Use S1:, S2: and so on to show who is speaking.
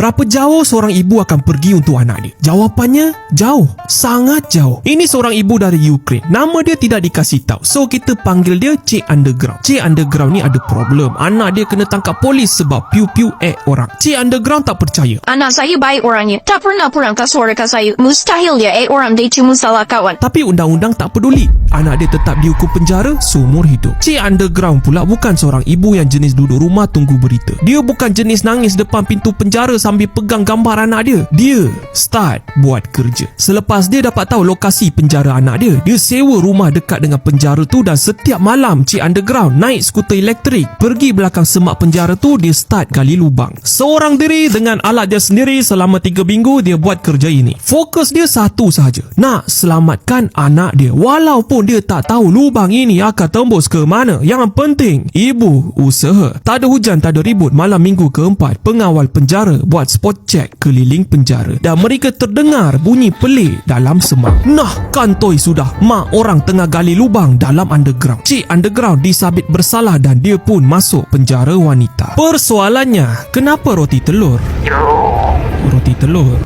S1: Berapa jauh seorang ibu akan pergi untuk anak dia? Jawapannya jauh, sangat jauh. Ini seorang ibu dari Ukraine. Nama dia tidak dikasih tahu. So kita panggil dia Cik Underground. Cik Underground ni ada problem. Anak dia kena tangkap polis sebab piu-piu act orang. Cik Underground tak percaya.
S2: Anak saya baik orangnya. Tak pernah perangkat suara ke saya. Mustahil dia eh orang dia cuma salah kawan.
S1: Tapi undang-undang tak peduli. Anak dia tetap dihukum penjara seumur hidup. Cik Underground pula bukan seorang ibu yang jenis duduk rumah tunggu berita. Dia bukan jenis nangis depan pintu penjara sambil pegang gambar anak dia. Dia start buat kerja. Selepas dia dapat tahu lokasi penjara anak dia, dia sewa rumah dekat dengan penjara tu dan setiap malam Cik Underground naik skuter elektrik pergi belakang semak penjara tu dia start gali lubang. Seorang diri dengan alat dia sendiri selama 3 minggu dia buat kerja ini. Fokus dia satu sahaja. Nak selamatkan anak dia. Walaupun dia tak tahu lubang ini akan tembus ke mana. Yang penting, ibu usaha. Tak ada hujan, tak ada ribut. Malam minggu keempat, pengawal penjara buat spot check keliling penjara. Dan mereka terdengar bunyi pelik dalam semak. Nah, kantoi sudah. Mak orang tengah gali lubang dalam underground. Cik underground disabit bersalah dan dia pun masuk penjara wanita. Persoalannya, kenapa roti telur? Roti telur.